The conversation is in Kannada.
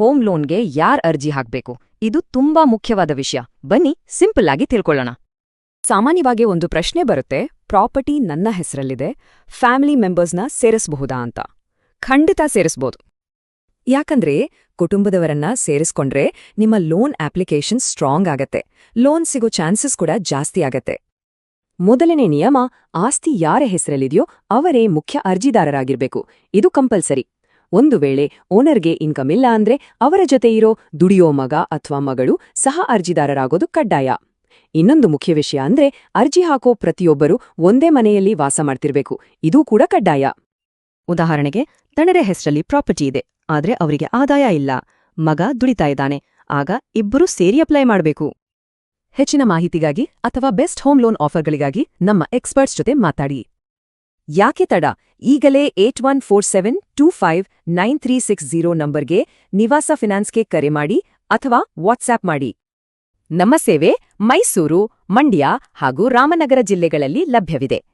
ಹೋಮ್ ಲೋನ್ಗೆ ಯಾರ್ ಅರ್ಜಿ ಹಾಕ್ಬೇಕು? ಇದು ತುಂಬಾ ಮುಖ್ಯವಾದ ವಿಷಯ. ಬನ್ನಿ, ಸಿಂಪಲ್ ಆಗಿ ತಿಳ್ಕೊಳ್ಳೋಣ. ಸಾಮಾನ್ಯವಾಗಿ ಒಂದು ಪ್ರಶ್ನೆ ಬರುತ್ತೆ, ಪ್ರಾಪರ್ಟಿ ನನ್ನ ಹೆಸರಲ್ಲಿದೆ, ಫ್ಯಾಮಿಲಿ ಮೆಂಬರ್ಸ್ನ ಸೇರಿಸಬಹುದಾ ಅಂತ. ಖಂಡಿತ ಸೇರಿಸ್ಬೋದು. ಯಾಕಂದ್ರೆ, ಕುಟುಂಬದವರನ್ನ ಸೇರಿಸ್ಕೊಂಡ್ರೆ ನಿಮ್ಮ ಲೋನ್ ಅಪ್ಲಿಕೇಶನ್ ಸ್ಟ್ರಾಂಗ್ ಆಗತ್ತೆ. ಲೋನ್ ಸಿಗೋ ಚಾನ್ಸಸ್ ಕೂಡ ಜಾಸ್ತಿ ಆಗತ್ತೆ. ಮೊದಲನೇ ನಿಯಮ, ಆಸ್ತಿ ಯಾರ ಹೆಸರಲ್ಲಿದೆಯೋ ಅವರೇ ಮುಖ್ಯ ಅರ್ಜಿದಾರರಾಗಿರ್ಬೇಕು. ಇದು ಕಂಪಲ್ಸರಿ. ಒಂದು ವೇಳೆ ಓನರ್ಗೆ ಇನ್ಕಮ್ ಇಲ್ಲ ಅಂದ್ರೆ ಅವರ ಜೊತೆ ಇರೋ ದುಡಿಯೋ ಮಗ ಅಥವಾ ಮಗಳು ಸಹ ಅರ್ಜಿದಾರರಾಗೋದು ಕಡ್ಡಾಯ. ಇನ್ನೊಂದು ಮುಖ್ಯ ವಿಷಯ ಅಂದ್ರೆ ಅರ್ಜಿ ಹಾಕೋ ಪ್ರತಿಯೊಬ್ಬರು ಒಂದೇ ಮನೆಯಲ್ಲಿ ವಾಸ ಮಾಡ್ತಿರ್ಬೇಕು. ಇದೂ ಕೂಡ ಕಡ್ಡಾಯ. ಉದಾಹರಣೆಗೆ, ತಣರೆ ಹೆಸರಲ್ಲಿ ಪ್ರಾಪರ್ಟಿ ಇದೆ, ಆದ್ರೆ ಅವರಿಗೆ ಆದಾಯ ಇಲ್ಲ. ಮಗ ದುಡಿತಾ ಇದ್ದಾನೆ, ಆಗ ಇಬ್ಬರೂ ಸೇರಿ ಅಪ್ಲೈ ಮಾಡಬೇಕು. ಹೆಚ್ಚಿನ ಮಾಹಿತಿಗಾಗಿ ಅಥವಾ ಬೆಸ್ಟ್ ಹೋಮ್ ಲೋನ್ ಆಫರ್ಗಳಿಗಾಗಿ ನಮ್ಮ ಎಕ್ಸ್ಪರ್ಟ್ಸ್ ಜೊತೆ ಮಾತಾಡಿ. ಯಾಕೆ ತಡ? ಈಗಲೇ eight one four seven two five nine three six zero ನಂಬರ್ಗೆ ನಿವಾಸ ಫಿನಾನ್ಸ್ಗೆ ಕರೆ ಮಾಡಿ ಅಥವಾ ವಾಟ್ಸ್ಆಪ್ ಮಾಡಿ. ನಮ್ಮ ಸೇವೆ ಮೈಸೂರು, ಮಂಡ್ಯ ಹಾಗೂ ರಾಮನಗರ ಜಿಲ್ಲೆಗಳಲ್ಲಿ ಲಭ್ಯವಿದೆ.